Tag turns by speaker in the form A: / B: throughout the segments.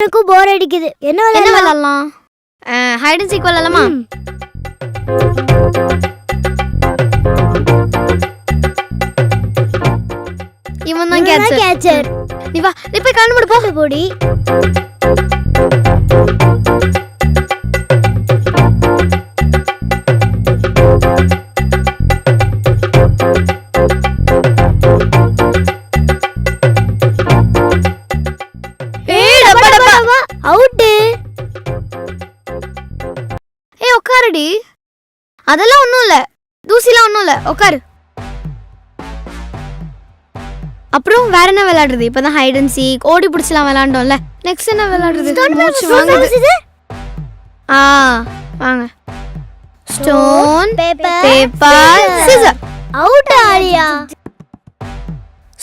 A: எனக்கும் போர் அடிக்குது. என்ன விளையாடலாம்?
B: ஹைட் அண்ட் சீக் விளாடலாமா
A: ம்.
B: இவன் தான் கேட்சர். நீ வா நீ போய் கண்டுபிடி போ.
A: போடி.
B: உட்காருடி. அதெல்லாம் ஒன்றும் இல்லை. தூசிலாம் ஒன்றும் இல்லை. உட்காரு. அப்புறம் வேற என்ன விளையாடுறது? இப்பதான் ஹைட் அண்ட் சீக் ஓடி பிடிச்சலாம் விளையாண்டோம்ல. நெக்ஸ்ட் என்ன விளையாடுறது? மூச்சு வாங்குது ஆ வாங்க. Stone
A: paper
B: paper scissor
A: out Alia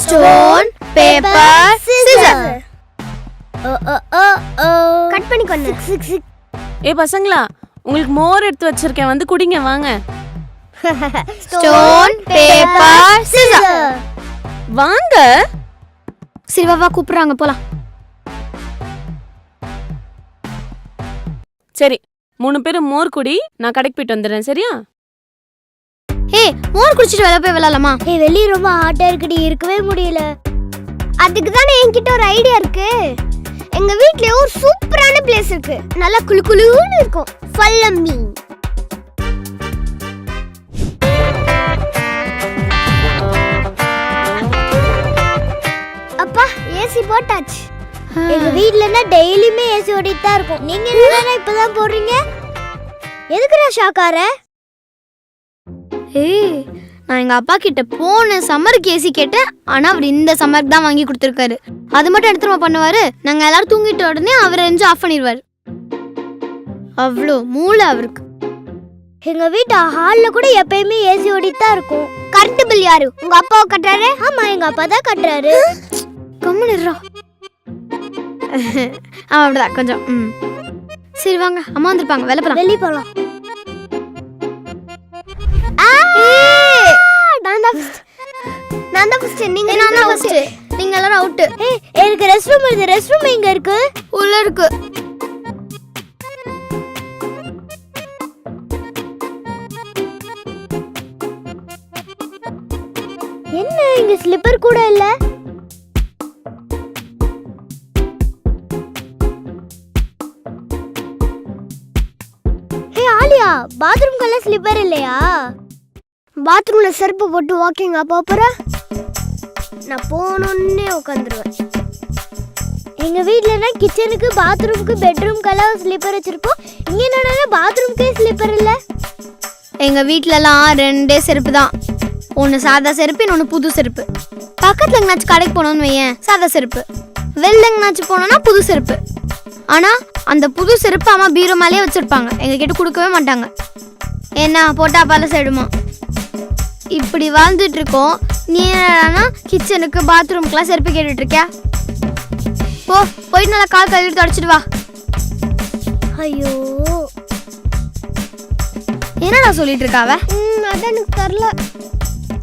B: stone paper scissor
A: cut பண்ணி கொண்டு
C: ஏ பசங்களா உங்களுக்கு மோர் எடுத்து வச்சிருக்கேன். வந்து குடிங்க வாங்க.
B: ஸ்டோன் பேப்பர் சிசர்
C: வாங்க.
B: சரி வா வா கூப்பிடுறாங்க போலாம்.
C: சரி மூணு பேரும் மோர் குடி நான் கடைக்கு போயிட்டு வந்துடுறேன் சரியா?
B: ஏய் மோர் குடிச்சிட்டு வெளில போய் விளையாடலாமா
A: ஏய் வெளிய ரொம்ப ஹாட்டா இருக்குடி இருக்கவே முடியல. அதுக்கு தானே என்கிட்ட ஒரு ஐடியா இருக்கு. எங்க வீட்லயே ஒரு சூப்பரான பிளேஸ் இருக்கு. நல்லா குளு குளுன்னு இருக்கும். me அப்பா ஏசி போட்டாச்சு. எங்க வீட்லனா டெய்லியுமே ஏசி ஓடிட்டு தான் இருக்கும். நீங்க என்னடா இப்பதான் போடுறீங்க? எதுக்குடா ஷாக்கார
B: ஏய் நான் எங்க அப்பா கிட்ட போன சம்மருக்கு ஏசி கேட்டேன். ஆனா அவர் இந்த சம்மருக்கு தான் வாங்கி கொடுத்துருக்காரு. அது மட்டும் எடுத்துருமா பண்ணுவாரு? நாங்க எல்லாரும் தூங்கிட்ட உடனே அவர் எரிஞ்சு ஆஃப் பண்ணிடுவாரு அவ்வளோ மூளை அவருக்கு.
A: எங்க வீட்டு ஹால்ல கூட எப்பயுமே ஏசி ஓடிட்டு தான் இருக்கும். கரண்ட் பில் யாரு? உங்க அப்பாவை கட்டுறாரு? ஆமா எங்க அப்பா தான் கட்டுறாரு.
B: கம்முனுறா அவன் அப்படிதான். கொஞ்சம் ம். சரி வாங்க. அம்மா வந்திருப்பாங்க. வேலை போலாம்.
A: வெளிய போலாம். எனக்கு ரெஸ்ட் ரூம் இருக்கு ரெஸ்ட் ரூம் எங்க இருக்கு?
B: உள்ள இருக்கு.
A: என்ன இங்க ஸ்லிப்பர் கூட இல்ல? ஹே ஆலியா பாத்ரூம்க்குள்ள ஸ்லிப்பர் இல்லையா? பாத்ரூம்ல செருப்பு போட்டு வாக்கிங் அப்போ நான் போனோன்னே உட்காந்துருவேன். எங்க வீட்லனா கிச்சனுக்கு பாத்ரூமுக்கு பெட்ரூம்க்கெல்லாம் ஸ்லீப்பர் வச்சிருப்போம். இங்க என்னன்னா பாத்ரூம்க்கே ஸ்லீப்பர் இல்ல?
B: எங்க வீட்லலாம் ரெண்டே செருப்பு தான். ஒன்று சாதா செருப்பு இன்னொன்று புது செருப்பு. பக்கத்தில் எங்கனாச்சும் கடைக்கு போனோம்னு வையேன் சாதா செருப்பு. வெளில எங்கனாச்சும் போனோம்னா புது செருப்பு. ஆனால் அந்த புது செருப்பு அம்மா பீரோ மேலேயே வச்சுருப்பாங்க. எங்ககிட்ட கொடுக்கவே மாட்டாங்க. ஏன்னா போட்டா பல சைடுமா இப்படி வாழ்ந்துட்டு இருக்கோம். நீ என்னடானா கிச்சனுக்கு பாத்ரூம்க்குலாம் செருப்பு கேட்டுட்ருக்கியா இருக்கியா? போ போயிட்டு நல்லா கால் கழுவிட்டு தொடச்சிட்டு வா.
A: ஐயோ.
B: என்னடா சொல்லிட்டு இருக்காவ?
A: அதான் எனக்கு தெரியல